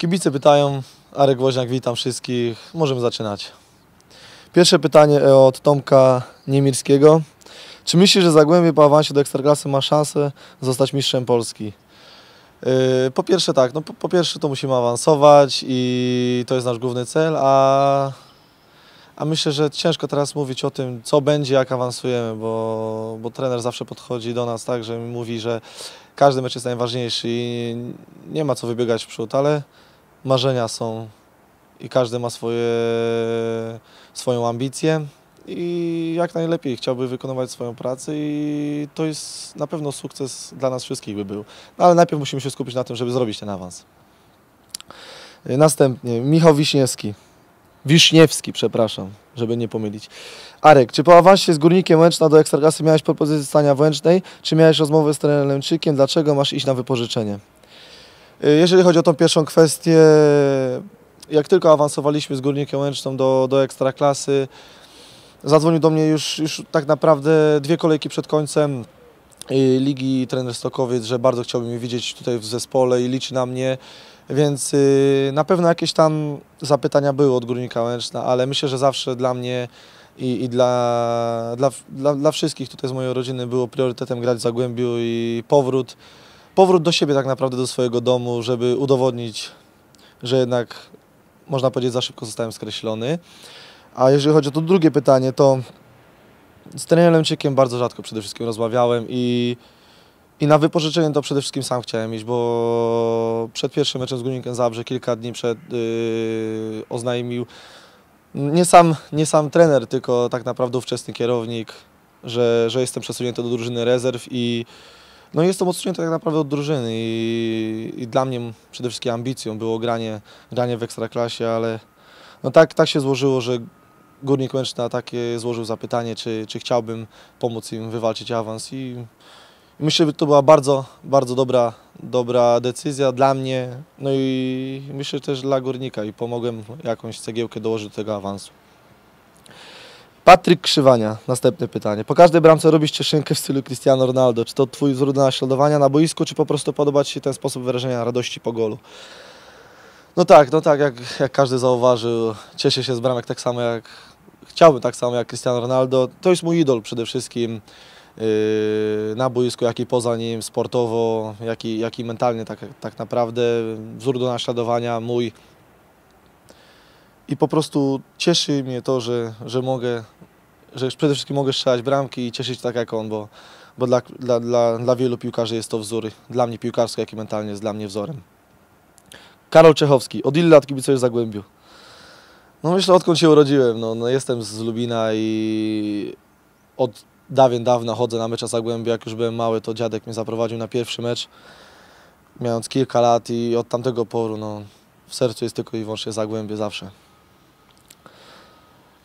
Kibice pytają, Arek Woźniak, witam wszystkich. Możemy zaczynać. Pierwsze pytanie od Tomka Niemirskiego. Czy myślisz, że Zagłębie po awansie do Ekstraklasy ma szansę zostać mistrzem Polski? Yy, Po pierwsze tak, no po, po pierwsze to musimy awansować i to jest nasz główny cel, a, a myślę, że ciężko teraz mówić o tym, co będzie, jak awansujemy, bo, bo trener zawsze podchodzi do nas tak, że mówi, że każdy mecz jest najważniejszy i nie ma co wybiegać w przód, ale marzenia są i każdy ma swoje, swoją ambicję i jak najlepiej chciałby wykonywać swoją pracę i to jest na pewno sukces dla nas wszystkich by był. No, ale najpierw musimy się skupić na tym, żeby zrobić ten awans. Następnie Michał Wiśniewski. Wiszniewski, przepraszam, żeby nie pomylić. Arek, czy po awansie z Górnikiem Łęczna do Ekstraklasy miałeś propozycję stania w Łęcznej, czy miałeś rozmowę z trenerem Lęczykiem? Dlaczego masz iść na wypożyczenie? Y, Jeżeli chodzi o tą pierwszą kwestię, jak tylko awansowaliśmy z Górnikiem Łęczną do, do Ekstraklasy, zadzwonił do mnie już, już tak naprawdę dwie kolejki przed końcem y, ligi trener Stokowiec, że bardzo chciałby mnie widzieć tutaj w zespole i liczy na mnie, więc y, na pewno jakieś tam zapytania były od Górnika Łęczna, ale myślę, że zawsze dla mnie i, i dla, dla, dla, dla wszystkich tutaj z mojej rodziny było priorytetem grać w Zagłębiu i powrót, powrót do siebie tak naprawdę, do swojego domu, żeby udowodnić, że jednak można powiedzieć za szybko zostałem skreślony. A jeżeli chodzi o to drugie pytanie, to z trenerem Lemczykiem bardzo rzadko przede wszystkim rozmawiałem i, i na wypożyczenie to przede wszystkim sam chciałem iść, bo przed pierwszym meczem z Górnikiem Zabrze, kilka dni przed, yy, oznajmił nie sam, nie sam trener, tylko tak naprawdę ówczesny kierownik, że, że jestem przesunięty do drużyny rezerw i no jestem odsunięty tak naprawdę od drużyny i, i dla mnie przede wszystkim ambicją było granie, granie w Ekstraklasie, ale no tak, tak się złożyło, że Górnik Łęczna takie złożył zapytanie, czy, czy chciałbym pomóc im wywalczyć awans i myślę, że to była bardzo, bardzo dobra, dobra decyzja dla mnie, no i myślę też dla Górnika i pomogłem jakąś cegiełkę dołożyć do tego awansu. Patryk Krzywania, następne pytanie. Po każdej bramce robisz cieszynkę w stylu Cristiano Ronaldo. Czy to twój wzór do naśladowania na boisku, czy po prostu podoba Ci się ten sposób wyrażenia radości po golu? No tak, no tak, jak, jak każdy zauważył, cieszę się z bramek tak samo jak, chciałbym tak samo jak Cristiano Ronaldo. To jest mój idol przede wszystkim yy, na boisku, jak i poza nim, sportowo, jak i, jak i mentalnie tak, tak naprawdę. Wzór do naśladowania mój. I po prostu cieszy mnie to, że, że mogę, że przede wszystkim mogę strzelać bramki i cieszyć tak jak on, bo, bo dla, dla, dla, dla wielu piłkarzy jest to wzór. Dla mnie piłkarsko, jak i mentalnie jest dla mnie wzorem. Karol Czechowski. Od ile lat kibicujesz Zagłębiu? No myślę, odkąd się urodziłem. No, no jestem z Lubina i od dawien dawna chodzę na mecze Zagłębia. Jak już byłem mały, to dziadek mnie zaprowadził na pierwszy mecz, mając kilka lat i od tamtego poru no, w sercu jest tylko i wyłącznie Zagłębie zawsze.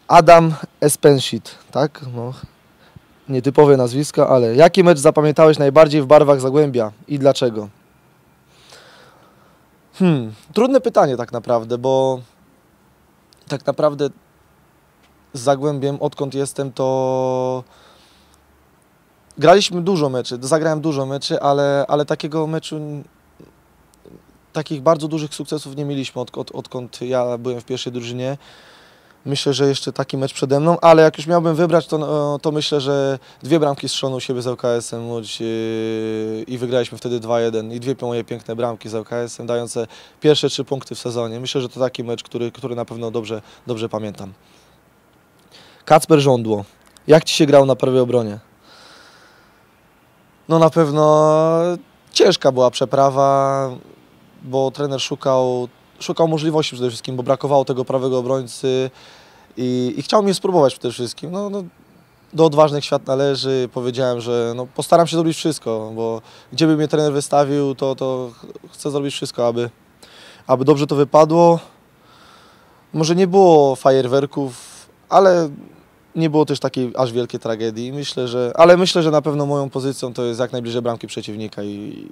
Adam Espenshit, tak? No, nietypowe nazwisko, ale jaki mecz zapamiętałeś najbardziej w barwach Zagłębia i dlaczego? Hmm, trudne pytanie tak naprawdę, bo tak naprawdę z Zagłębiem, odkąd jestem, to graliśmy dużo meczy, zagrałem dużo meczy, ale, ale takiego meczu, takich bardzo dużych sukcesów nie mieliśmy, od, od, odkąd ja byłem w pierwszej drużynie. Myślę, że jeszcze taki mecz przede mną, ale jak już miałbym wybrać, to, no, to myślę, że dwie bramki strzelono u siebie z ŁKS-em Łódź yy, i wygraliśmy wtedy 2-1 i dwie moje piękne bramki z ŁKS-em, dające pierwsze trzy punkty w sezonie. Myślę, że to taki mecz, który, który na pewno dobrze, dobrze pamiętam. Kacper Żądło. Jak Ci się grał na prawej obronie? No na pewno ciężka była przeprawa, bo trener szukał szukał możliwości przede wszystkim, bo brakowało tego prawego obrońcy i, i chciał mnie spróbować przede wszystkim. No, no, do odważnych świat należy. Powiedziałem, że no, postaram się zrobić wszystko, bo gdzie by mnie trener wystawił, to, to chcę zrobić wszystko, aby, aby dobrze to wypadło. Może nie było fajerwerków, ale nie było też takiej aż wielkiej tragedii. Myślę, że, ale myślę, że na pewno moją pozycją to jest jak najbliżej bramki przeciwnika i,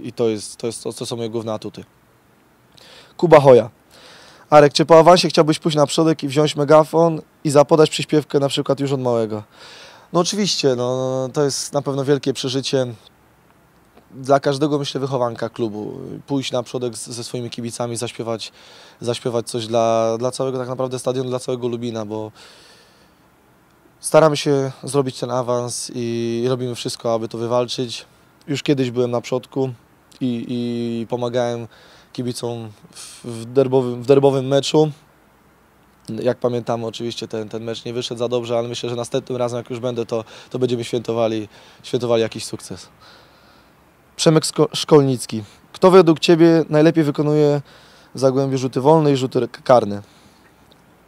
i to, jest, to, jest, to, to są moje główne atuty. Kuba Hoja. Arek, czy po awansie chciałbyś pójść na przodek i wziąć megafon i zapodać przyśpiewkę na przykład już od małego? No oczywiście, no, to jest na pewno wielkie przeżycie. dla każdego, myślę, wychowanka klubu. Pójść na przodek ze swoimi kibicami, zaśpiewać, zaśpiewać coś dla, dla całego tak naprawdę stadionu, dla całego Lubina, bo staramy się zrobić ten awans i robimy wszystko, aby to wywalczyć. Już kiedyś byłem na przodku i, i pomagałem kibicom w, derbowym, w derbowym meczu. Jak pamiętamy, oczywiście ten, ten mecz nie wyszedł za dobrze, ale myślę, że następnym razem, jak już będę, to, to będziemy świętowali, świętowali jakiś sukces. Przemek Szkolnicki. Kto według Ciebie najlepiej wykonuje w Zagłębiu rzuty wolne i rzuty karne?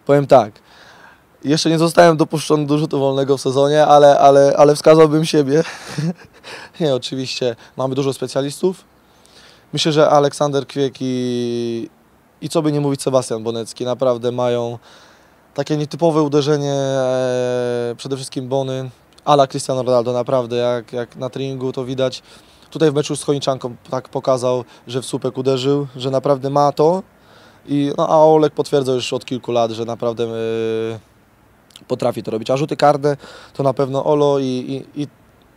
Powiem tak. Jeszcze nie zostałem dopuszczony do rzutu wolnego w sezonie, ale, ale, ale wskazałbym siebie. nie, oczywiście mamy dużo specjalistów. Myślę, że Aleksander Kwiek i, i co by nie mówić Sebastian Bonecki, naprawdę mają takie nietypowe uderzenie, e, przede wszystkim Bony, ala Cristiano Ronaldo, naprawdę jak, jak na treningu to widać. Tutaj w meczu z Chojniczanką tak pokazał, że w słupek uderzył, że naprawdę ma to. I, no, a Olek potwierdza już od kilku lat, że naprawdę e, potrafi to robić. A rzuty karne to na pewno Olo i, i, i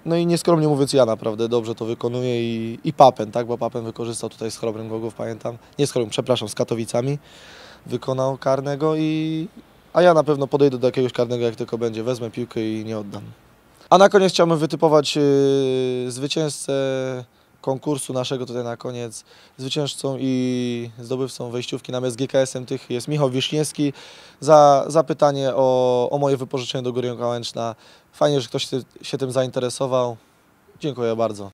no i nieskromnie mówiąc ja naprawdę dobrze to wykonuję i, i Papen, tak, bo Papen wykorzystał tutaj z Chrobrem Gogów, pamiętam, nie z Chrobrem, przepraszam, z Katowicami wykonał karnego i a ja na pewno podejdę do jakiegoś karnego jak tylko będzie, wezmę piłkę i nie oddam. A na koniec chciałbym wytypować yy, zwycięzcę konkursu naszego tutaj na koniec. Zwycięzcą i zdobywcą wejściówki na mecz GKS-em tych jest Michał Wiśniewski. Za, za pytanie o, o moje wypożyczenie do Góry Łęczna. Fajnie, że ktoś się tym zainteresował. Dziękuję bardzo.